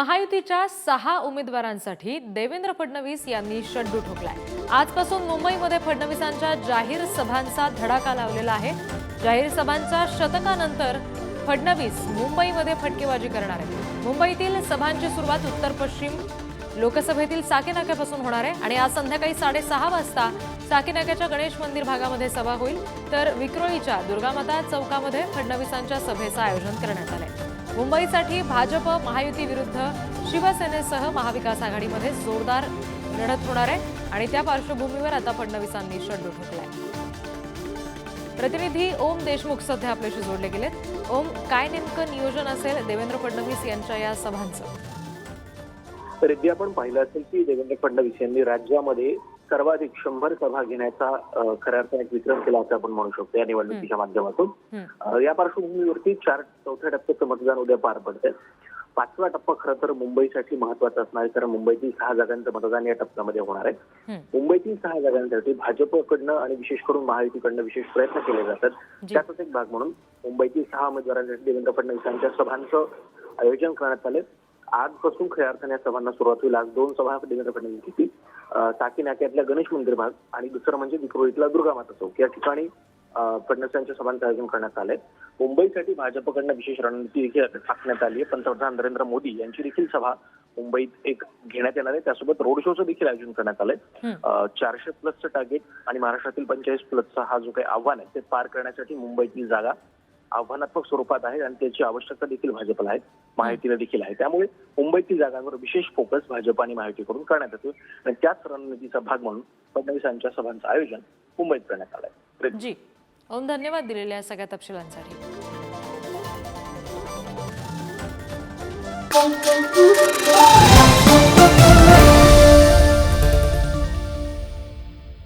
महायुतीच्या सहा उमेदवारांसाठी देवेंद्र फडणवीस यांनी शड्डू ठोकलाय. आजपासून मुंबईमध्ये फडणवीसांच्या जाहीर सभांचा धडाका लावलेला आहे. जाहीर सभांच्या शतकानंतर फडणवीस मुंबईमध्ये फटकेबाजी करणार आहे मुंबईतील सभांची सुरुवात उत्तर पश्चिम लोकसभेतील साकीनाक्यापासून होणार आहे आणि आज संध्याकाळी साडेसहा वाजता साकीनाक्याच्या गणेश मंदिर भागामध्ये सभा होईल. तर विक्रोळीच्या दुर्गामाता चौकामध्ये फडणवीसांच्या सभेचं आयोजन करण्यात आलं आहे मुंबईसाठी भाजप महायुती विरुद्ध शिवसेनेसह महाविकास आघाडीमध्ये जोरदार लढत होणार आहे आणि त्या पार्श्वभूमीवर आता फडणवीसांनी षड ठोकलाय. प्रतिनिधी ओम देशमुख सध्या आपल्याशी जोडले गेलेत. ओम काय नेमकं नियोजन असेल देवेंद्र फडणवीस यांच्या या सभांचं? तर आपण पाहिलं असेल की देवेंद्र फडणवीस यांनी राज्यामध्ये सर्वाधिक शंभर सभा घेण्याचा खऱ्या अर्थाने एक विक्रम केला असं आपण म्हणू शकतो या निवडणुकीच्या माध्यमातून. या पार्श्वभूमीवरती चार चौथ्या टप्प्याचं मतदान उद्या पार पडतंय. पाचवा टप्पा खरं तर मुंबईसाठी महत्त्वाचा असणार आहे कारण मुंबईतील सहा जागांचं मतदान या टप्प्यामध्ये होणार आहे. मुंबईतील सहा जागांसाठी भाजपकडनं आणि विशेष करून महायुतीकडनं विशेष प्रयत्न केले जातात. त्याचाच एक भाग म्हणून मुंबईतील सहा उमेदवारांसाठी देवेंद्र फडणवीसांच्या सभांचं आयोजन करण्यात आले आजपासून खऱ्या अर्थाने या सभांना सुरुवात होईल. आज दोन सभा देवेंद्र फडणवीस घेतील टाकी नाक्यातल्या गणेश मंदिर भाग आणि दुसरं म्हणजे विक्रोळीतला दुर्गामाता चौक. या ठिकाणी अं, फडणवीसांच्या सभांचं आयोजन करण्यात आलंय. मुंबईसाठी भाजपकडनं विशेष रणनीती देखील आखण्यात आली आहे. पंतप्रधान नरेंद्र मोदी यांची देखील सभा मुंबईत एक घेण्यात येणार आहे. त्यासोबत रोड शोचं देखील आयोजन करण्यात आलंय. चारशे प्लसचं टार्गेट आणि महाराष्ट्रातील पंचेचाळीस प्लसचा हा जो काही आव्हान आहे ते पार करण्यासाठी मुंबईतील जागा आव्हानात्मक स्वरूपात आहे आणि त्याची आवश्यकता देखील भाजपला आहे. महायुतीला देखील आहे. त्यामुळे मुंबईतील जागांवर विशेष फोकस भाजप आणि महायुतीकडून करण्यात येतो आणि त्याच रणनीतीचा भाग म्हणून फडणवीसांच्या सभांचं आयोजन मुंबईत करण्यात आलंय. जी. ओम धन्यवाद दिलेल्या या सगळ्या तपशिलांसाठी.